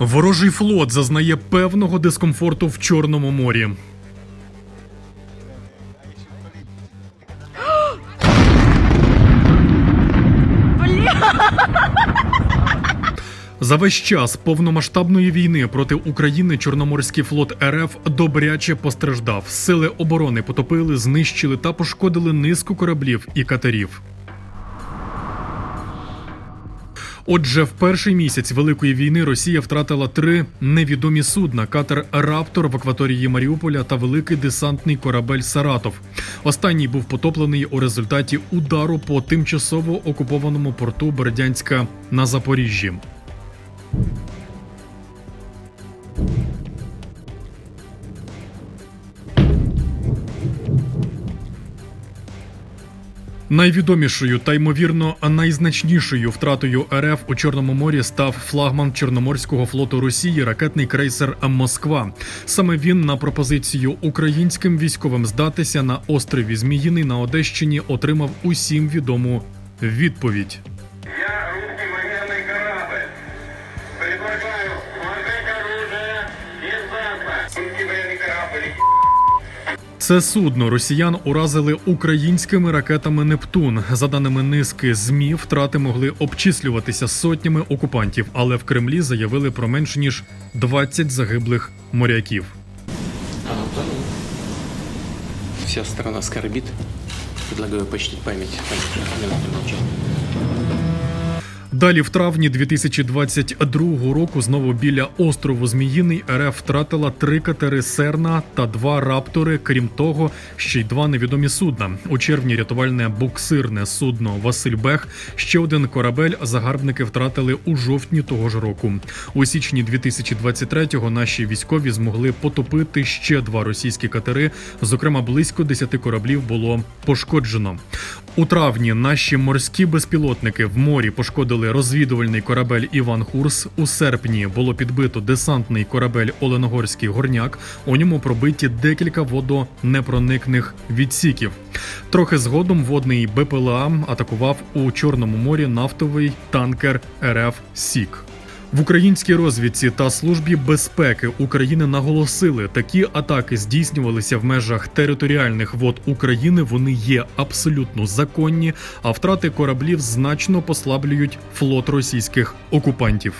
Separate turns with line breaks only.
Ворожий флот зазнає певного дискомфорту в Чорному морі. За весь час повномасштабної війни проти України Чорноморський флот РФ добряче постраждав. Сили оборони потопили, знищили та пошкодили низку кораблів і катерів. Отже, в перший місяць великої війни Росія втратила три невідомі судна: катер Раптор в акваторії Маріуполя та великий десантний корабель Саратов. Останній був потоплений у результаті удару по тимчасово окупованому порту Бердянська на Запоріжжі. Найвідомішою та ймовірно найзначнішою втратою РФ у Чорному морі став флагман Чорноморського флоту Росії ракетний крейсер Москва. Саме він на пропозицію українським військовим здатися на острові Зміїний на Одещині отримав усім відому відповідь.
Я русский военный корабль. Предлагаю сложить
Це судно росіян уразили українськими ракетами Нептун. За даними низки змі, втрати могли обчислюватися сотнями окупантів, але в Кремлі заявили про менш ніж 20 загиблих моряків.
Вся страна скорбит. Предлагаю почтить память.
Далі, в травні 2022 року, знову біля острову Зміїний РФ втратила три катери Серна та два раптори. Крім того, ще й два невідомі судна. У червні рятувальне буксирне судно Василь Бех. Ще один корабель загарбники втратили у жовтні того ж року. У січні 2023-го наші військові змогли потопити ще два російські катери. Зокрема, близько 10 кораблів було пошкоджено. У травні наші морські безпілотники в морі пошкодили розвідувальний корабель Іван Хурс. У серпні було підбито десантний корабель Оленогорський горняк. У ньому пробиті декілька водонепроникних відсіків. Трохи згодом водний БПЛА атакував у Чорному морі нафтовий танкер РФ Сік. В українській розвідці та службі безпеки України наголосили, такі атаки здійснювалися в межах територіальних вод України. Вони є абсолютно законні, а втрати кораблів значно послаблюють флот російських окупантів.